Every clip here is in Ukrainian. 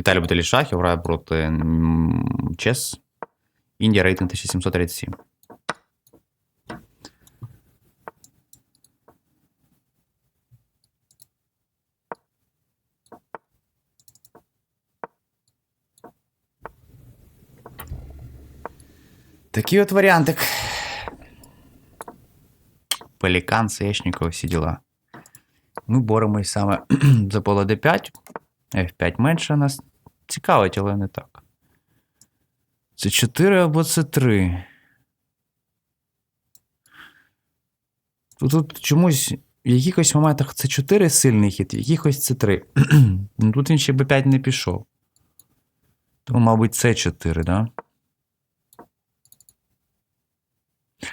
Віталій Баталішахів грає проти м, Чес. Індія рейтинг 1737. Такий от варіантик. Пелікан, Сешніков, всі діла. Ми боремось саме за поле D5. F5 менше у нас цікавить, але не так. Це 4 або це 3. Тут, тут чомусь в якихось моментах це 4 сильний хід, в якихось це 3. ну тут він ще B5 не пішов. Тому, мабуть, це 4, да?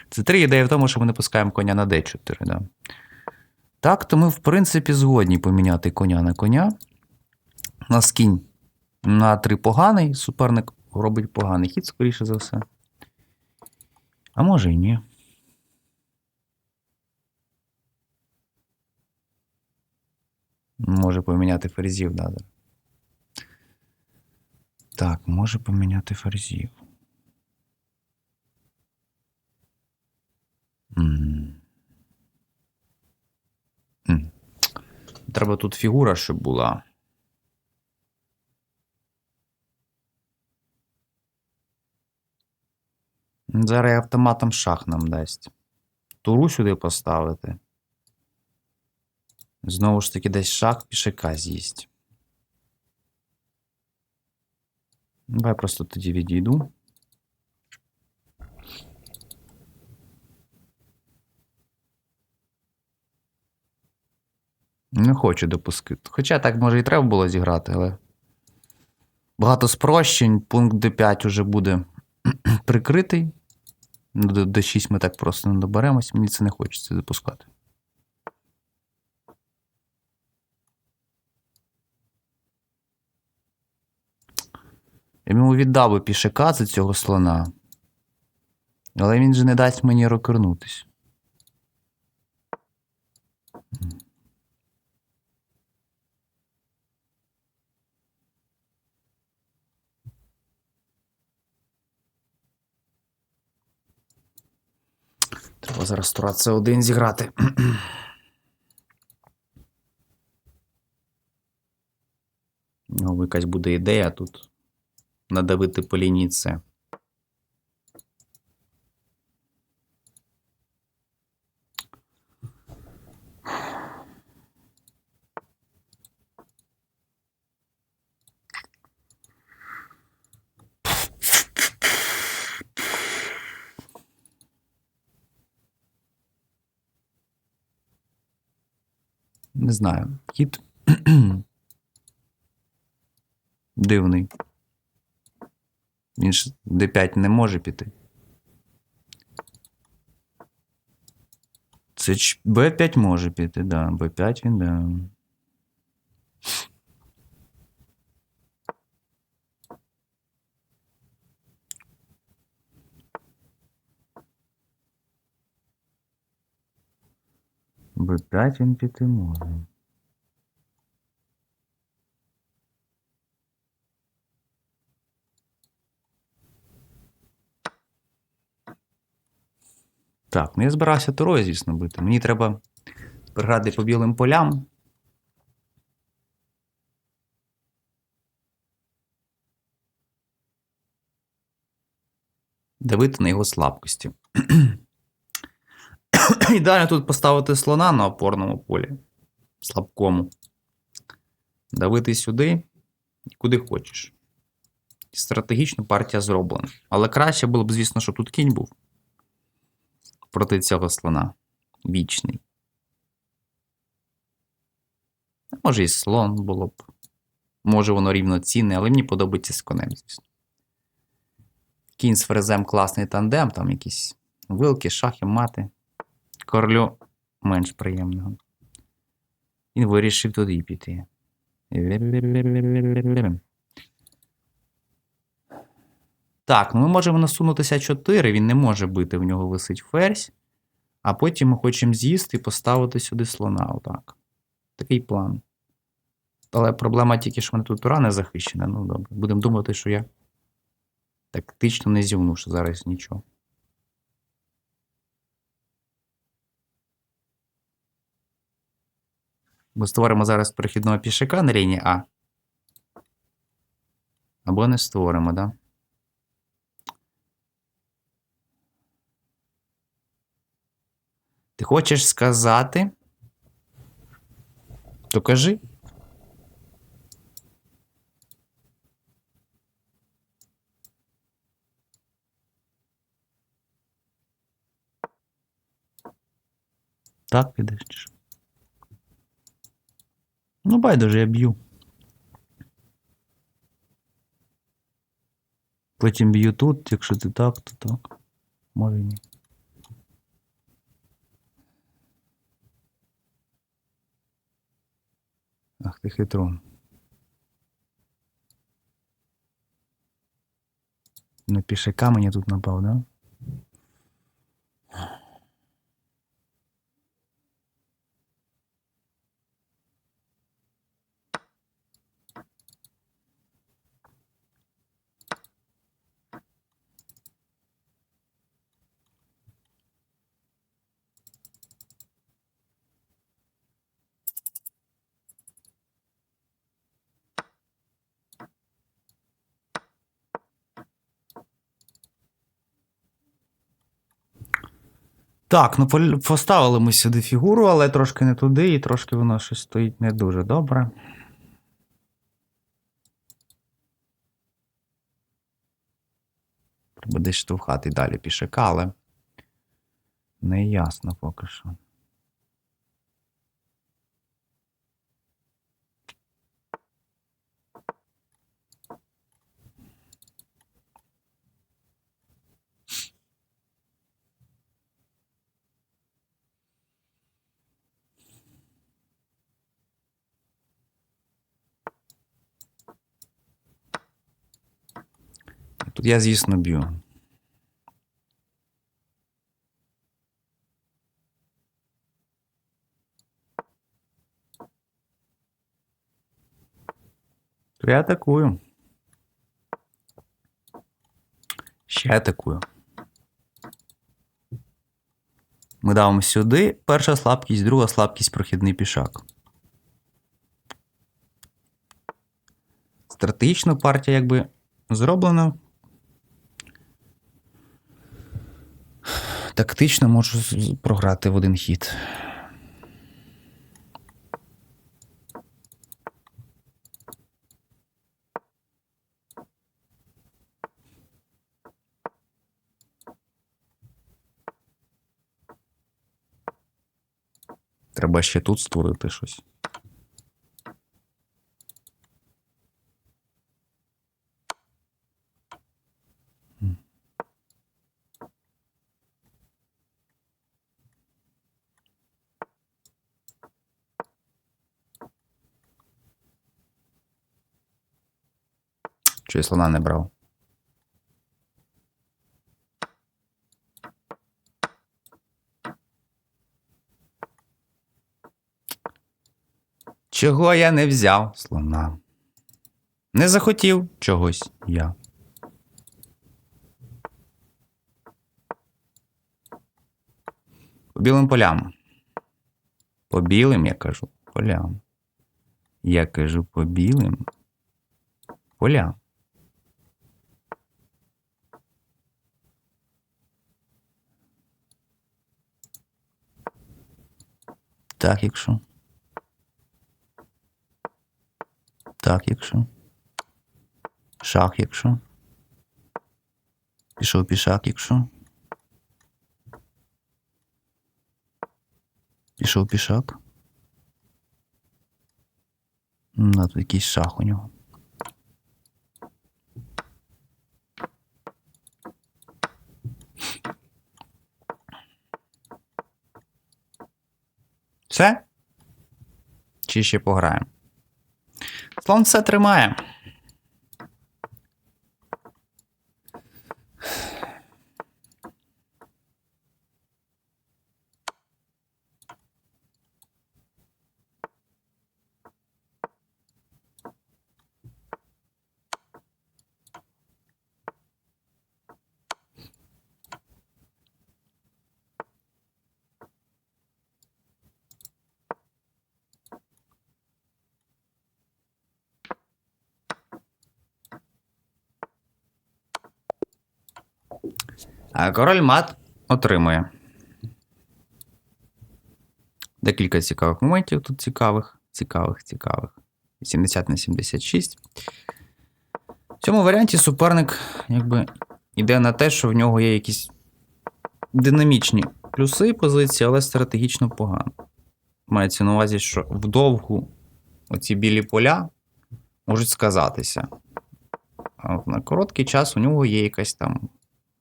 Це 3 ідея в тому, що ми не пускаємо коня на D4, да? Так, то ми, в принципі, згодні поміняти коня на коня. У нас кінь на 3 поганий, суперник робить поганий хід, скоріше за все. А може і ні. Може поміняти ферзів, да. Так, може поміняти ферзів. Треба тут фігура, щоб була. Зараз автоматом шах нам дасть. Туру сюди поставити. Знову ж таки, десь шах пішака з'їсть. Давай просто тоді відійду. Не хочу допускати. Хоча так, може, і треба було зіграти, але. Багато спрощень. Пункт D5 уже буде прикритий. Ну, До D6 ми так просто не доберемось. Мені це не хочеться запускати. Я йому віддав би пішака за цього слона. Але він же не дасть мені рокернутись. Треба зараз тура це один зіграти. Ну, якась буде ідея тут надавити по лінії С. Не знаю. Хід дивний. Він ж D5 не може піти. Це ч- B5 може піти, да. B5 він, да. B5 він піти може. Так, ну я збирався турою, звісно, бити. Мені треба приграти по білим полям. Давити на його слабкості. Ідеально тут поставити слона на опорному полі. Слабкому. Давити сюди куди хочеш. Стратегічно партія зроблена. Але краще було б, звісно, щоб тут кінь був проти цього слона. Вічний. Може, і слон було б. Може, воно рівноцінне, але мені подобається з конем, звісно. Кінь з фрезем класний тандем, там якісь вилки, шахи, мати. Королю менш приємного. Він вирішив туди піти. Так, ну ми можемо насунутися 4, він не може бити, в нього висить ферзь. А потім ми хочемо з'їсти і поставити сюди слона. Отак. Такий план. Але проблема тільки, що в мене тут тура не захищена. Ну, добре. Будемо думати, що я тактично не зівну, що зараз нічого. Ми створимо зараз перехідного пішака на лінії А. Або не створимо, да? Ти хочеш сказати? То кажи. Так підеш? Ну, байдуже, я б'ю. Потім б'ю тут, якщо ти так, то так. Може і ні. Ах ти хитрон. На пішака мені тут напав, да? Так, ну поставили ми сюди фігуру, але трошки не туди, і трошки воно щось стоїть не дуже добре. Треба десь штовхати далі пішака, але не ясно поки що. Тут я, звісно, б'ю. Я атакую. Ще атакую. Ми давимо сюди. Перша слабкість, друга слабкість прохідний пішак. Стратегічно партія якби зроблена. Тактично можу програти в один хід. Треба ще тут створити щось. Чи я слона не брав? Чого я не взяв слона? Не захотів чогось я. По білим полям. По білим, я кажу, полям. Я кажу по білим полям. Так, якщо. Так, якщо. Шах, якщо. Пішов пішак, якщо. Пішов пішак. Да, тут якийсь шах у нього. Все? Чи ще пограємо? Слон все тримає. А король мат отримує. Декілька цікавих моментів тут цікавих, цікавих, цікавих. 80 на 76. В цьому варіанті суперник якби йде на те, що в нього є якісь динамічні плюси позиції, але стратегічно погано. Мається на увазі, що вдовгу оці білі поля можуть сказатися. А на короткий час у нього є якась там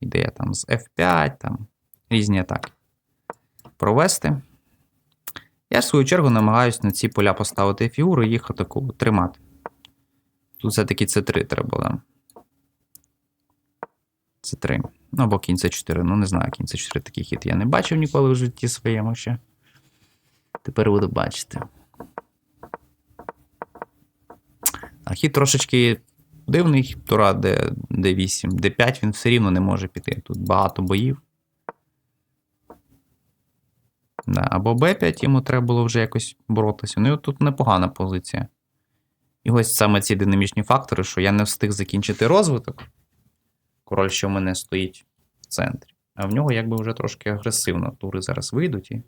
ідея там з F5, там різні атаки. Провести. Я, в свою чергу, намагаюся на ці поля поставити фігуру і їх атаку тримати. Тут все-таки С3 треба, да? С3. Ну, або кінь С4. Ну, не знаю, кінь С4 такий хід я не бачив ніколи в житті своєму ще. Тепер буду бачити. А хід трошечки дивний, Тура Д, Д8, Д5 він все рівно не може піти. Тут багато боїв. Да, або Б5 йому треба було вже якось боротися. Ну і тут непогана позиція. І ось саме ці динамічні фактори, що я не встиг закінчити розвиток. Король, що в мене стоїть в центрі. А в нього якби вже трошки агресивно. Тури зараз вийдуть і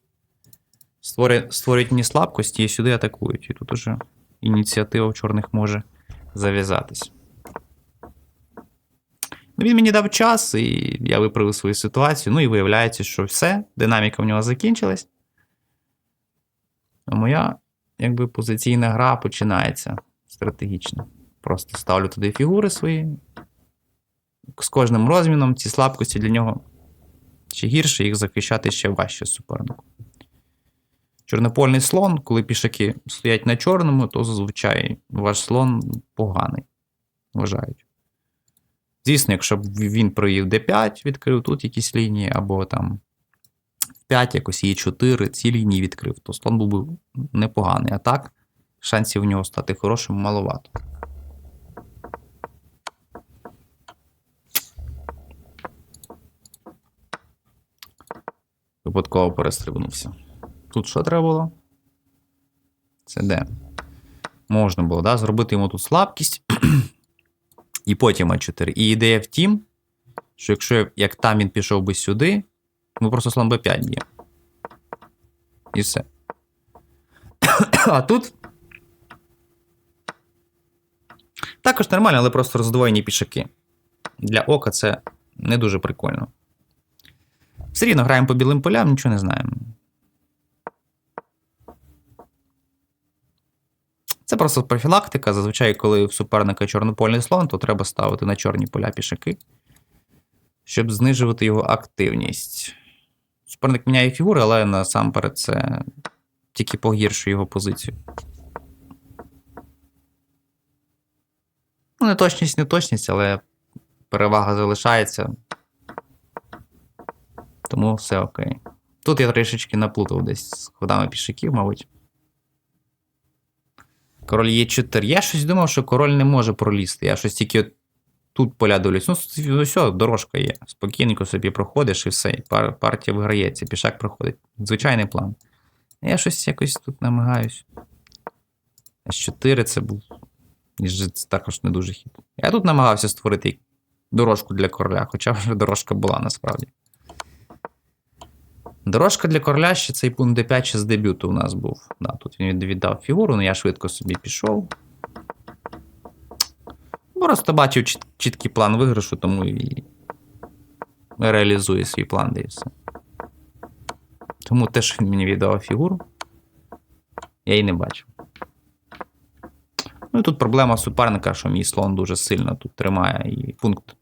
створюють мені слабкості і сюди атакують. І тут уже ініціатива в чорних може зав'язатись. Він мені дав час, і я виправив свою ситуацію. Ну і виявляється, що все, динаміка в нього закінчилась. А моя, якби, позиційна гра починається стратегічно. Просто ставлю туди фігури свої. З кожним розміном ці слабкості для нього ще гірше, їх захищати ще важче супернику. Чорнопольний слон, коли пішаки стоять на чорному, то зазвичай ваш слон поганий, вважають. Звісно, якщо б він провів D5, відкрив тут якісь лінії, або там 5, якось Е4, ці лінії відкрив, то слон був би непоганий. А так, шансів у нього стати хорошим маловато. Випадково перестрибнувся. Тут що треба було? Це де? Можна було, да? Зробити йому тут слабкість. І потім А4. І ідея в тім, що якщо як там він пішов би сюди, ми просто слон Б5 б'є. І все. А тут. Також нормально, але просто роздвоєні пішаки. Для ока це не дуже прикольно. Все рівно граємо по білим полям, нічого не знаємо. Це просто профілактика. Зазвичай, коли в суперника чорнопольний слон, то треба ставити на чорні поля пішаки, щоб знижувати його активність. Суперник міняє фігури, але насамперед це тільки погіршує його позицію. Ну, неточність, неточність, але перевага залишається. Тому все окей. Тут я трішечки наплутав десь з ходами пішаків, мабуть. Король є 4. Я щось думав, що король не може пролізти. Я щось тільки от тут поля дивлюсь. Ну, все, дорожка є. Спокійненько собі проходиш і все. Пар, партія виграється, пішак проходить. Звичайний план. Я щось якось тут намагаюсь. С4 це був. Це також не дуже хід. Я тут намагався створити дорожку для короля, хоча вже дорожка була насправді. Дорожка для короля ще цей пункт D5 ще з дебюту у нас був. Да, тут він віддав фігуру, але я швидко собі пішов. Просто бачив чіт- чіткий план виграшу, тому і реалізує свій план, де. Тому те, що він мені віддав фігуру, я її не бачив. Ну і тут проблема суперника, що мій слон дуже сильно тут тримає і пункт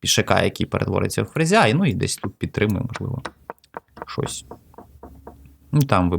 пішака, який перетвориться в фрезя, і ну і десь тут підтримує, можливо, щось. Ну там ви